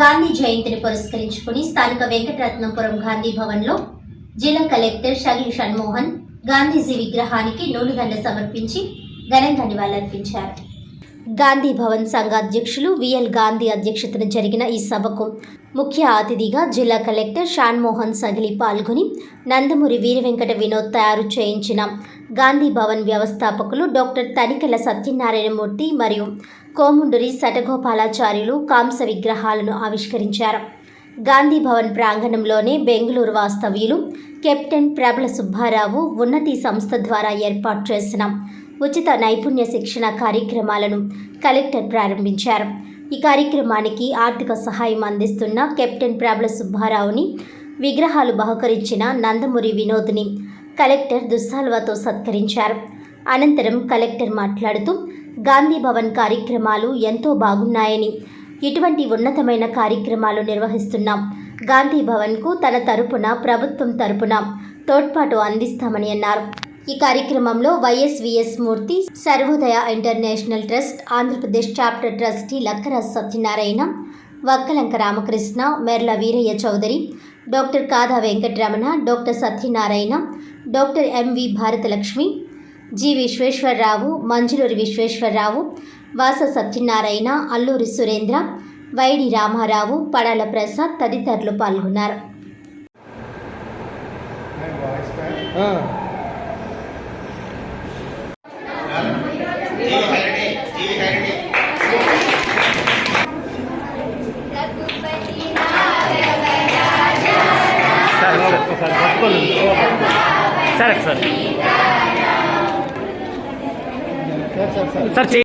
గాంధీ జయంతిని పురస్కరించుకుని స్థానిక వెంకటరత్నపురం గాంధీ భవన్లో జిల్లా కలెక్టర్ షగిల్ షణ్మోహన్ గాంధీజీ విగ్రహానికి నూలుదండ సమర్పించి ఘనంగా నివాళులర్పించారు. గాంధీ భవన్ సంఘ అధ్యక్షులు విఎల్ గాంధీ అధ్యక్షతన జరిగిన ఈ సభకు ముఖ్య అతిథిగా జిల్లా కలెక్టర్ షాన్మోహన్ సగిలి పాల్గొని నందమూరి వీరవెంకట వినోద్ తయారు చేయించిన గాంధీ భవన్ వ్యవస్థాపకులు డాక్టర్ తనికెల సత్యనారాయణమూర్తి మరియు కోముండూరి శటగోపాలాచార్యులు కాంస విగ్రహాలను ఆవిష్కరించారు. గాంధీ భవన్ ప్రాంగణంలోనే బెంగళూరు వాస్తవ్యులు కెప్టెన్ ప్రబల సుబ్బారావు ఉన్నతి సంస్థ ద్వారా ఏర్పాటు చేసిన ఉచిత నైపుణ్య శిక్షణ కార్యక్రమాలను కలెక్టర్ ప్రారంభించారు. ఈ కార్యక్రమానికి ఆర్థిక సహాయం అందిస్తున్న కెప్టెన్ ప్రబల సుబ్బారావుని విగ్రహాలు బహుకరించిన నందమూరి వినోద్ని కలెక్టర్ దుస్సాల్వాతో సత్కరించారు. అనంతరం కలెక్టర్ మాట్లాడుతూ గాంధీ భవన్ కార్యక్రమాలు ఎంతో బాగున్నాయని ఇటువంటి ఉన్నతమైన కార్యక్రమాలు నిర్వహిస్తున్నాం. గాంధీ భవన్కు తన తరపున ప్రభుత్వం తరపున తోడ్పాటు అందిస్తామని అన్నారు. ఈ కార్యక్రమంలో YSVS Murthy Sarvodaya international trust Andhra Pradesh chapter trustee Lakkaraj Satyanarayana Vakkalanka Ramakrishna Merla Veeraiah Chowdary doctor Kada Venkataramana doctor Satyanarayana doctor MV Bharathalakshmi G Visweswararao Manjuluri Visweswararao Vasa Satyanarayana Alluri Surendra YD Ramarao Padala Prasad తదితరులు పాల్గొన్నారు. Sir sir. సరే sir sir చెయ్యి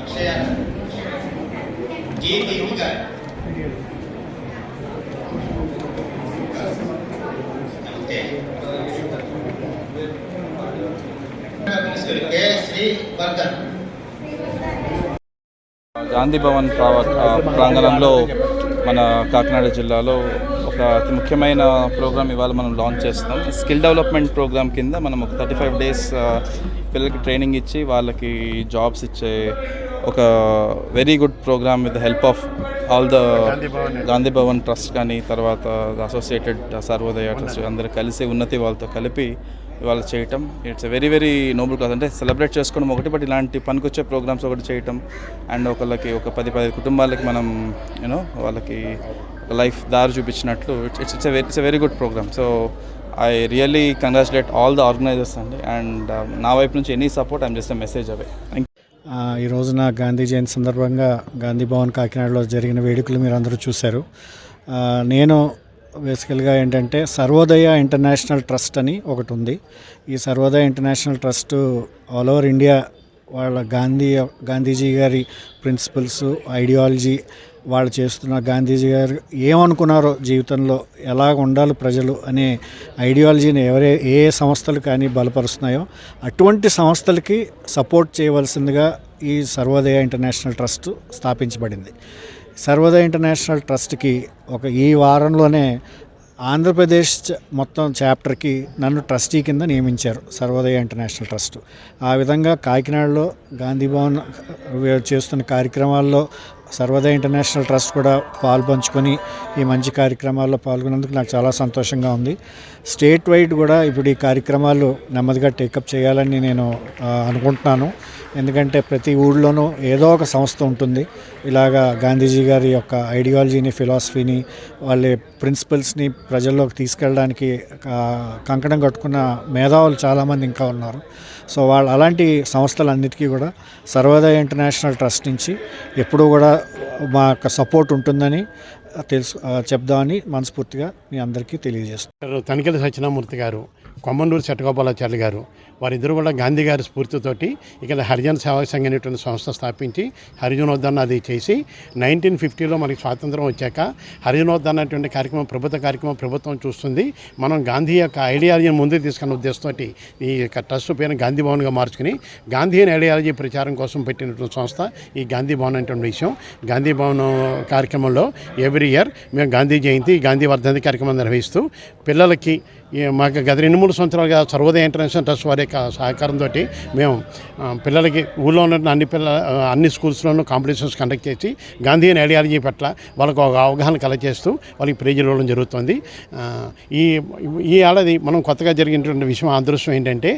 Akshaya G K Sri Vardhan Gandhi Bhavan ప్రాంగణంలో మన కాకినాడ జిల్లాలో ఒక అతి ముఖ్యమైన ప్రోగ్రామ్ ఇవాళ మనం లాంచ్ చేస్తాం. స్కిల్ డెవలప్మెంట్ ప్రోగ్రామ్ కింద మనం ఒక థర్టీ ఫైవ్ డేస్ పిల్లలకి ట్రైనింగ్ ఇచ్చి వాళ్ళకి జాబ్స్ ఇచ్చే ఒక very good programme with help of all the Gandhi Bhavan. Trust కానీ తర్వాత అసోసియేటెడ్ సర్వోదయ ట్రస్ట్ అందరూ కలిసి ఉన్నతి వాళ్ళతో కలిపి ఇవాళ చేయటం. ఇట్స్ వెరీ వెరీ నోబుల్ కాదు అంటే సెలబ్రేట్ చేసుకోవడం ఒకటి బట్ ఇలాంటి పనికొచ్చే ప్రోగ్రామ్స్ ఒకటి చేయటం. అండ్ ఒకళ్ళకి ఒక పది పది కుటుంబాలకి మనం యూనో వాళ్ళకి లైఫ్ దారి చూపించినట్లు. It's it's it's very good programme so I really congratulate all the organisers అండి. అండ్ um, నా వైపు నుంచి any support I'm just message away thank ఈ రోజున గాంధీ జయంతి సందర్భంగా గాంధీ భవన్ కాకినాడలో జరిగిన వేడుకలు మీరు అందరూ చూశారు నేను బేసికల్గా ఏంటంటే సర్వోదయ ఇంటర్నేషనల్ ట్రస్ట్ అని ఒకటి ఉంది. ఈ Sarvodaya international trust all over India వాళ్ళ గాంధీ గాంధీజీ గారి ప్రిన్సిపల్స్ ఐడియాలజీ వాళ్ళు చేస్తున్న గాంధీజీ గారు ఏమనుకున్నారో జీవితంలో ఎలా ఉండాలి ప్రజలు అనే ఐడియాలజీని ఎవరే ఏ ఏ సంస్థలు కానీ బలపరుస్తున్నాయో అటువంటి సంస్థలకి సపోర్ట్ చేయవలసిందిగా ఈ సర్వోదయ ఇంటర్నేషనల్ ట్రస్ట్ స్థాపించబడింది. సర్వోదయ ఇంటర్నేషనల్ ట్రస్ట్కి ఒక ఈ వారంలోనే ఆంధ్రప్రదేశ్ మొత్తం చాప్టర్కి నన్ను ట్రస్టీ కింద నియమించారు సర్వోదయ ఇంటర్నేషనల్ ట్రస్ట్. ఆ విధంగా కాకినాడలో గాంధీ భవన్ చేస్తున్న కార్యక్రమాల్లో సర్వోదయ ఇంటర్నేషనల్ ట్రస్ట్ కూడా పాల్పంచుకొని ఈ మంచి కార్యక్రమాల్లో పాల్గొన్నందుకు నాకు చాలా సంతోషంగా ఉంది. స్టేట్ వైడ్ కూడా ఇప్పుడు ఈ కార్యక్రమాలు నెమ్మదిగా టేకప్ చేయాలని నేను అనుకుంటున్నాను. ఎందుకంటే ప్రతి ఊళ్ళోనూ ఏదో ఒక సంస్థ ఉంటుంది. ఇలాగా గాంధీజీ గారి యొక్క ఐడియాలజీని ఫిలాసఫీని వాళ్ళ ప్రిన్సిపల్స్ని ప్రజల్లోకి తీసుకెళ్ళడానికి కంకణం కట్టుకున్న మేధావులు చాలామంది ఇంకా ఉన్నారు. సో వాళ్ళు అలాంటి సంస్థలన్నిటికీ కూడా సర్వోదయ ఇంటర్నేషనల్ ట్రస్ట్ నుంచి ఎప్పుడూ కూడా మా యొక్క సపోర్ట్ ఉంటుందని తెలుసు చెప్దామని మనస్ఫూర్తిగా మీ అందరికీ తెలియజేస్తాను డాక్టర్ సత్యనామూర్తి గారు కొమ్మనూరు చట్టగోపాలాచార్య గారు వారిద్దరు కూడా గాంధీ గారి స్ఫూర్తితోటి ఇక్కడ హరిజన సేవా సంఘ అనేటువంటి సంస్థ స్థాపించి హరిజనోద్ధరణ అది చేసి నైన్టీన్ ఫిఫ్టీలో మనకి స్వాతంత్రం వచ్చాక హరిజనోద్ధరణ అనేటువంటి కార్యక్రమం ప్రభుత్వ కార్యక్రమం ప్రభుత్వం చూస్తుంది. మనం గాంధీ యొక్క ఐడియాలజీ ముందుకు తీసుకున్న ఉద్దేశంతో ఈ యొక్క ట్రస్ట్ పేరును గాంధీ భవన్గా మార్చుకుని గాంధీ ఐడియాలజీ ప్రచారం కోసం పెట్టినటువంటి సంస్థ ఈ గాంధీ భవన్ అనేటువంటి విషయం. గాంధీ భవన్ కార్యక్రమంలో ఎవ్రీ ఇయర్ మేము గాంధీ జయంతి గాంధీ వర్ధంతి కార్యక్రమం నిర్వహిస్తూ పిల్లలకి మాకు గత రెండు మూడు సంవత్సరాలుగా సర్వోదయ ఇంటర్నేషనల్ ట్రస్ట్ వారి యొక్క సహకారంతో మేము పిల్లలకి ఊళ్ళో ఉన్న అన్ని పిల్ల అన్ని స్కూల్స్లోనూ కాంపిటీషన్స్ కండక్ట్ చేసి గాంధీ ఐడియాలజీ పట్ల వాళ్ళకు ఒక అవగాహన కలగచేస్తూ వాళ్ళకి ప్రేజలు ఇవ్వడం జరుగుతుంది. ఈ ఈ ఏడాది మనం కొత్తగా జరిగినటువంటి విషయం అదృష్టం ఏంటంటే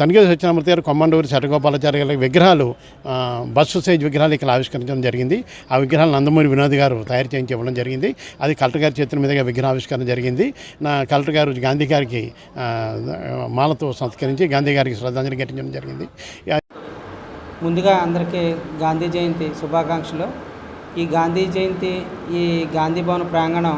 తనిఖీ సత్యనామూర్తి గారు కొమ్మండూరి చటగోపాలాచార్య గారి విగ్రహాలు బస్సు సైజ్ విగ్రహాలు ఇక్కడ ఆవిష్కరించడం జరిగింది. ఆ విగ్రహాలు నందమూరి వినోద్ గారు తయారు చేయించి ఇవ్వడం జరిగింది. అది కలెక్టర్ గారి చేతుల మీదుగా విగ్రహావిష్కరణ జరిగింది. నా కలెక్టర్ గారు గాంధీ గారికి మాలతో సంస్కరించి గాంధీ గారికి శ్రద్ధాంజలి ఘటించడం జరిగింది. ముందుగా అందరికీ గాంధీ జయంతి శుభాకాంక్షలు. ఈ గాంధీ జయంతి ఈ గాంధీ భవన్ ప్రాంగణం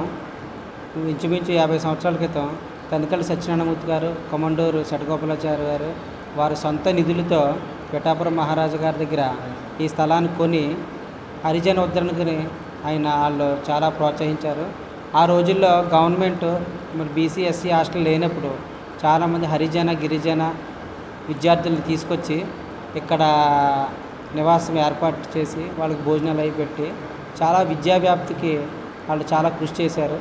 ఇంచుమించు యాభై సంవత్సరాల క్రితం తనికల సత్యనారాయణమూర్తి గారు కమండూరు షటగోపాలాచారి గారు వారి సొంత నిధులతో పిఠాపురం మహారాజు గారి దగ్గర ఈ స్థలాన్ని కొని హరిజన ఉద్ధరణకుని ఆయన వాళ్ళు చాలా ప్రోత్సహించారు. ఆ రోజుల్లో గవర్నమెంట్ మరి బీసీ ఎస్సీ హాస్టల్ లేనప్పుడు చాలామంది హరిజన గిరిజన విద్యార్థులను తీసుకొచ్చి ఇక్కడ నివాసం ఏర్పాటు చేసి వాళ్ళకి భోజనాలు అవి పెట్టి చాలా విద్యా వ్యాప్తికి వాళ్ళు చాలా కృషి చేశారు.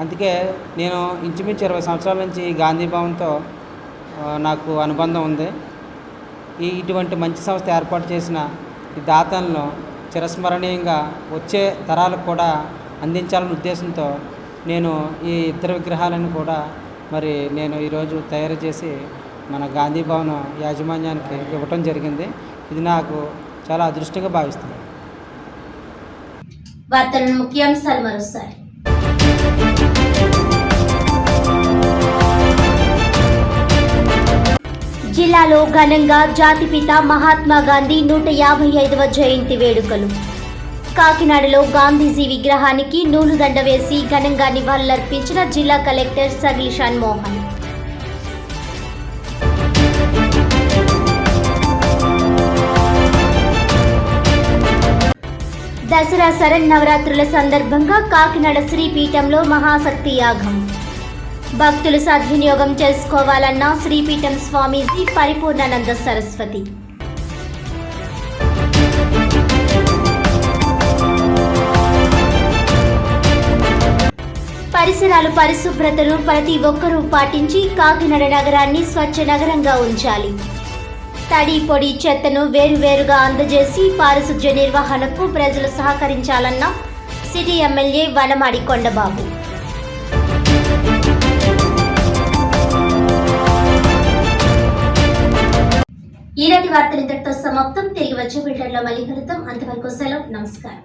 అందుకే నేను ఇంచుమించు ఇరవై సంవత్సరాల నుంచి ఈ గాంధీ భవన్తో నాకు అనుబంధం ఉంది. ఈ ఇటువంటి మంచి సంస్థ ఏర్పాటు చేసిన ఈ దాతలను చిరస్మరణీయంగా వచ్చే తరాలకు కూడా అందించాలనే ఉద్దేశంతో నేను ఈ ఇద్దరు విగ్రహాలను కూడా మరి నేను ఈరోజు తయారు చేసి మన గాంధీ భవన్ యాజమాన్యానికి ఇవ్వటం జరిగింది. ఇది నాకు చాలా అదృష్టంగా భావిస్తున్నాను వార్తలను ముఖ్యాంశాలు మరోసారి. జిల్లాలో ఘనంగా జాతిపిత మహాత్మా గాంధీ నూట యాభై ఐదవ జయంతి వేడుకలు. కాకినాడలో గాంధీజీ విగ్రహానికి నూలుదండ వేసి ఘనంగా నివాళులర్పించిన జిల్లా కలెక్టర్ సగిలి మోహన్. దసరా శరన్నవరాత్రుల సందర్భంగా కాకినాడ శ్రీపీఠంలో మహాశక్తి యాగం. భక్తులు సద్వినియోగం చేసుకోవాలన్న శ్రీపీఠం స్వామీజీ పరిపూర్ణానంద సరస్వతి. పరిసరాలు పరిశుభ్రతను ప్రతి ఒక్కరూ పాటించి కాకినాడ నగరాన్ని స్వచ్ఛ నగరంగా ఉంచాలి. తడి పొడి చెత్తను వేరువేరుగా అందజేసి పారిశుధ్య నిర్వహణకు ప్రజలు సహకరించాలన్న సిటీ ఎమ్మెల్యే వనమాడి కొండబాబు. ఈనాటి వార్తలు ఇంతటితో సమాప్తం. తిరిగి వచ్చే బిల్డర్లో మళ్ళీ కలుద్దాం. అంతవరకు సెలవు. నమస్కారం.